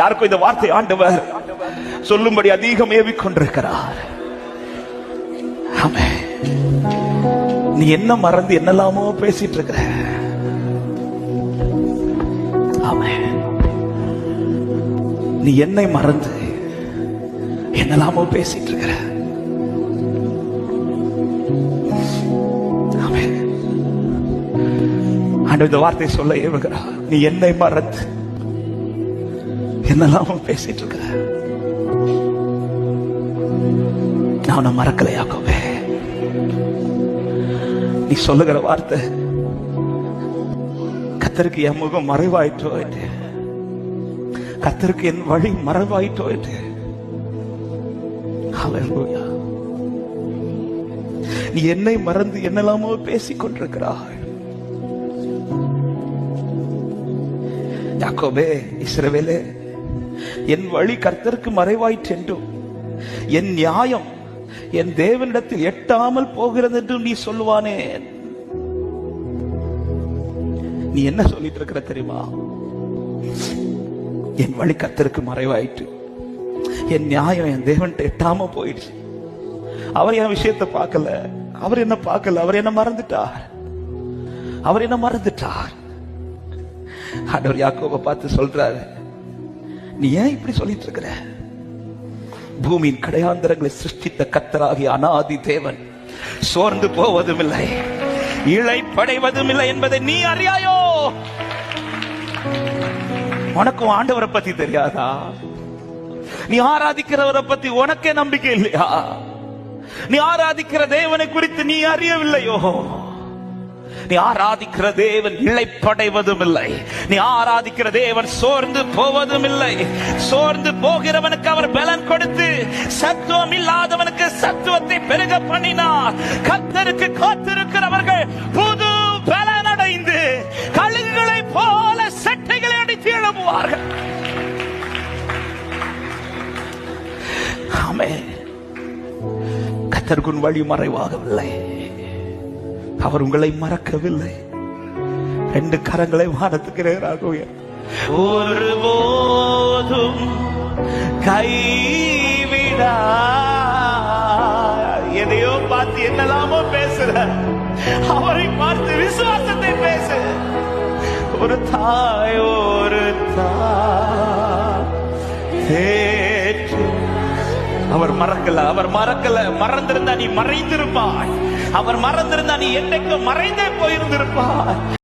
யாருக்கும் இந்த வார்த்தை ஆண்டவர் சொல்லும்படி அதிகம் ஏவிக் கொண்டிருக்கிறார் ஆமென். நீ என்ன மறந்து என்னெல்லாமோ பேசிட்டு இருக்கிற ஆமென். நீ என்னை மறந்து என்னெல்லாமோ பேசிட்டு இருக்கிற ஆண்டு இந்த வார்த்தை சொல்ல ஏவுகிறார். நீ என்னை மறந்து என்னெல்லாமோ பேசிட்டு இருக்கிற நான் உன்னை மறக்கலையாக்கவே நீ சொல்லுகிற வார்த்தை கத்தருக்கு என் முகம் மறைவாயிட்டோ என்று? கத்தருக்கு என் வழி மறைவாயிட்டோ என்று? நீ என்னை மறந்து என்னெல்லாமோ பேசிக் கொண்டிருக்கிறாய். யாக்கோபே இஸ்ரவேலே என் வழி கர்த்தருக்கு மறைவாயிற்றென்றும் என் நியாயம் என் தேவனிடத்தில் எட்டாமல் போகிறது என்றும் நீ சொல்லுவானே. நீ என்ன சொல்லிட்டு இருக்கிற தெரியுமா? என் வழி கத்தருக்கு மறைவாயிற்று. என் நியாயம் என் தேவன்ட்டு எட்டாம போயிடுச்சு. அவர் என் விஷயத்தை பார்க்கல. அவர் என்ன பார்க்கல? அவர் என்ன மறந்துட்டார்? அவர் என்ன மறந்துட்டார்? ஆண்டவர் யாக்கோவை பார்த்து சொல்றாரு நீ ஏன் இப்படி சொல்லிட்டு இருக்கிற? பூமியின் கடையாந்தரங்களை சிருஷ்டித்த கத்தராகிய அனாதி தேவன். சோர்ந்து போவதும் இல்லை இழைப்படைவதும் இல்லை என்பதை நீ அறியாயோ? உனக்கும் ஆண்டவரை பத்தி தெரியாதா? நீ ஆராதிக்கிறவரை பத்தி உனக்கே நம்பிக்கை இல்லையா? நீ ஆராதிக்கிற தேவனை குறித்து நீ அறியவில்லையோ? நீ ஆராதிக்கிற தேவன் இழைப்படைவதும் இல்லை நீ ஆராதிக்கிற தேவன் சோர்ந்து போவதும் இல்லை சோர்ந்து போகிறவனுக்கு அவர் பலன் கொடுத்து சத்துவம் இல்லாதவனுக்கு சத்துவத்தை பெருக பண்ணினார். கத்தருக்கு காத்திருக்கிறவர்கள் புது பலன் அடைந்து கழுகுகளை போல சட்டைகளை அடித்து எழுப்புவார்கள் ஆமே கத்தருக்குன் வழி மறைவாகவில்லை. அவர் உங்களை மறக்கவில்லை. ரெண்டு கரங்களை வானத்துக்கு நேராக உயர் ஒருபோதும் கைவிடா. எதையோ பார்த்து என்னெல்லாமோ பேசுற. அவரை பார்த்து விசுவாசத்தை பேசு. ஒரு தாய் ஒரு தாய். அவர் மறக்கல அவர் மறக்கல. மறந்திருந்தா நீ மறைந்திருப்பாய். அவர் மறந்திருந்தா நீ என்னைக்கு மறைந்தே போயிருந்திருப்பார்